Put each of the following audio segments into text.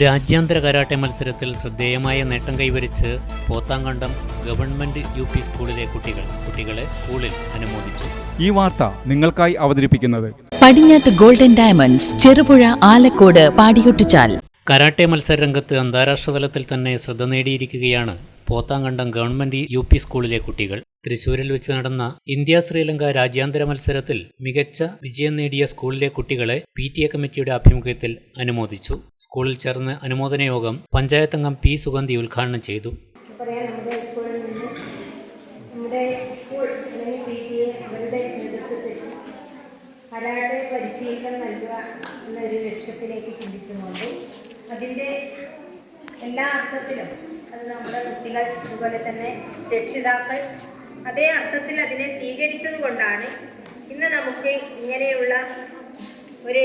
രാജ്യാന്തര കരാട്ടെ മത്സരത്തിൽ ശ്രദ്ധേയമായ നേട്ടം കൈവരിച്ച് പോത്താങ്കണ്ടം ഗവൺമെന്റ് യു പി സ്കൂളിലെ കുട്ടികൾ കുട്ടികളെ സ്കൂളിൽ അനുമോദിച്ചു. ഈ വാർത്ത നിങ്ങൾക്കായി അവതരിപ്പിക്കുന്നത് പടിഞ്ഞാത്ത് golden diamonds Cherupuzha Alakode Padiyottuchal. Karate മത്സര രംഗത്ത് അന്താരാഷ്ട്ര തലത്തിൽ തന്നെ ശ്രദ്ധ നേടിയിരിക്കുകയാണ് പോത്താങ്കണ്ടം ഗവൺമെന്റ് യു പി സ്കൂളിലെ കുട്ടികൾ. തൃശൂരിൽ വെച്ച് നടന്ന ഇന്ത്യ ശ്രീലങ്ക രാജ്യാന്തര മത്സരത്തിൽ മികച്ച വിജയം നേടിയ സ്കൂളിലെ കുട്ടികളെ പി ടി എ കമ്മിറ്റിയുടെ ആഭിമുഖ്യത്തിൽ അനുമോദിച്ചു. സ്കൂളിൽ ചേർന്ന് അനുമോദന യോഗം പഞ്ചായത്ത് അംഗം പി സുഗന്ധി ഉദ്ഘാടനം ചെയ്തു. കരാട്ടെ പരിശീലനം നൽകുക എന്നൊരു ലക്ഷ്യത്തിലേക്ക് ചിന്തിച്ചുകൊണ്ട് അതിന്റെ എല്ലാ അർത്ഥത്തിലും അത് നമ്മുടെ കുട്ടികൾ അതുപോലെ തന്നെ രക്ഷിതാക്കൾ അതേ അർത്ഥത്തിൽ അതിനെ സ്വീകരിച്ചത് കൊണ്ടാണ് ഇന്ന് നമുക്ക് ഇങ്ങനെയുള്ള ഒരു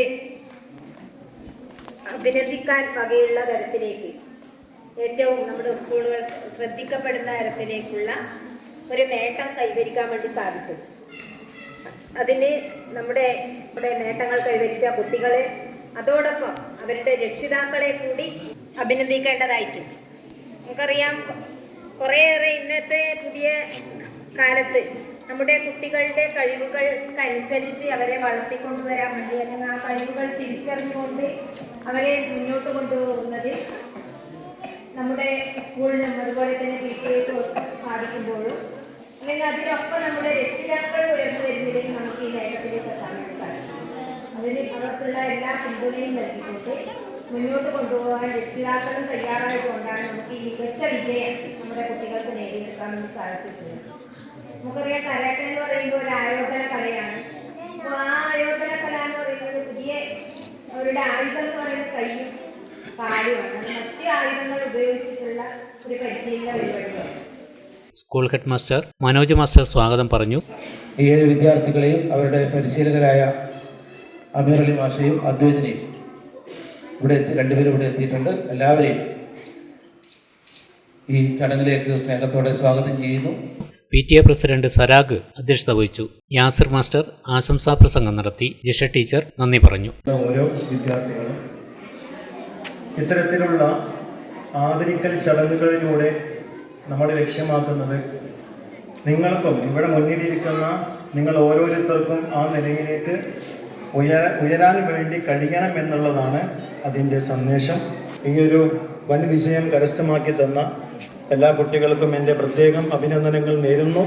അഭിനന്ദിക്കാൻ വകയുള്ള തരത്തിലേക്ക് ഏറ്റവും നമ്മുടെ സ്കൂളുകൾ ശ്രദ്ധിക്കപ്പെടുന്ന തരത്തിലേക്കുള്ള ഒരു നേട്ടം കൈവരിക്കാൻ വേണ്ടി സാധിച്ചത്. അതിന് നമ്മുടെ നമ്മുടെ നേട്ടങ്ങൾ കൈവരിച്ച കുട്ടികളെ അതോടൊപ്പം അവരുടെ രക്ഷിതാക്കളെ കൂടി അഭിനന്ദിക്കേണ്ടതായിരിക്കും നമുക്കറിയാം കുറേയേറെ ഇന്നത്തെ പുതിയ കാലത്ത് നമ്മുടെ കുട്ടികളുടെ കഴിവുകൾക്കനുസരിച്ച് അവരെ വളർത്തിക്കൊണ്ടുവരാൻ വേണ്ടി അല്ലെങ്കിൽ ആ കഴിവുകൾ തിരിച്ചറിഞ്ഞുകൊണ്ട് അവരെ മുന്നോട്ട് കൊണ്ടുപോകുന്നതിൽ നമ്മുടെ സ്കൂളിനും അതുപോലെ തന്നെ പി സാധിക്കുമ്പോഴും അല്ലെങ്കിൽ അതിനൊപ്പം നമ്മുടെ രക്ഷിതാക്കൾ ഉയർന്നു വരുമ്പോഴേക്കും നമുക്ക് ഈ നേട്ടത്തിലേക്ക് എത്താൻ സാധിക്കും. അതിന് അവർക്കുള്ള എല്ലാ പിന്തുണയും നൽകിക്കൊണ്ട് മുന്നോട്ട് കൊണ്ടുപോകാൻ രക്ഷിതാക്കളും തയ്യാറായതുകൊണ്ടാണ് നമുക്ക് ഈ മികച്ച വിജയം നമ്മുടെ കുട്ടികൾക്ക് നേടിയെടുക്കാൻ സാധിച്ചിട്ടുള്ളത്. നമുക്കറിയാം കരാട്ടെ എന്ന് പറയുമ്പോൾ ഒരു ആയോധന കലയാണ്. അപ്പോൾ ആ ആയോധന കല എന്ന് പറയുന്നത് പുതിയ അവരുടെ ആയുധം എന്ന് പറയുന്നത് കൈയും കാലുമാണ് മറ്റു മറ്റ് ആയുധങ്ങൾ ഉപയോഗിച്ചിട്ടുള്ള ഒരു പരിശീലന പരിപാടിയാണ്. School head master Manoj master സ്വാഗതം പറഞ്ഞു. ഈ ഏഴ് വിദ്യാർത്ഥികളെയും അവരുടെ പരിശീലകരായ അമീർ അലി മാഷയും അദ്വൈതനെയും ഇവിടെ എത്തി രണ്ടുപേരും ഇവിടെ എത്തിയിട്ടുണ്ട്. എല്ലാവരെയും ഈ ചടങ്ങിലേക്ക് സ്നേഹത്തോടെ സ്വാഗതം ചെയ്യുന്നു. P T A president Sarag അധ്യക്ഷത വഹിച്ചു. യാസിർ മാസ്റ്റർ ആശംസാ പ്രസംഗം നടത്തി. ജിഷ ടീച്ചർ നന്ദി പറഞ്ഞു. ഓരോ വിദ്യാർത്ഥികളും ഇത്തരത്തിലുള്ള ആദരിക്കൽ ചടങ്ങുകളിലൂടെ നമ്മൾ ലക്ഷ്യമാക്കുന്നത് നിങ്ങൾക്കും ഇവിടെ മുന്നിലിരിക്കുന്ന നിങ്ങൾ ഓരോരുത്തർക്കും ആ നിലയിലേക്ക് ഉയര ഉയരാൻ വേണ്ടി കഴിയണം എന്നുള്ളതാണ് അതിന്റെ സന്ദേശം. ഈ ഒരു വൻ വിജയം കരസ്ഥമാക്കി തന്ന എല്ലാ കുട്ടികൾക്കും എന്റെ പ്രത്യേകം അഭിനന്ദനങ്ങൾ നേരുന്നു.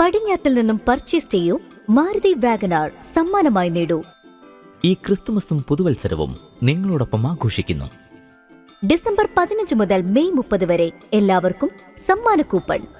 പടിഞ്ഞാത്തിൽ നിന്നും പർച്ചേസ് ചെയ്യൂ. മാരുതി വാഗനാർ സമ്മാനമായി നേടൂ. ഈ ക്രിസ്തുമസും പുതുവത്സരവും നിങ്ങളോടൊപ്പം ആഘോഷിക്കുന്നു. ഡിസംബർ പതിനഞ്ച് മുതൽ മെയ് മുപ്പത് വരെ എല്ലാവർക്കും സമ്മാന കൂപ്പൺ.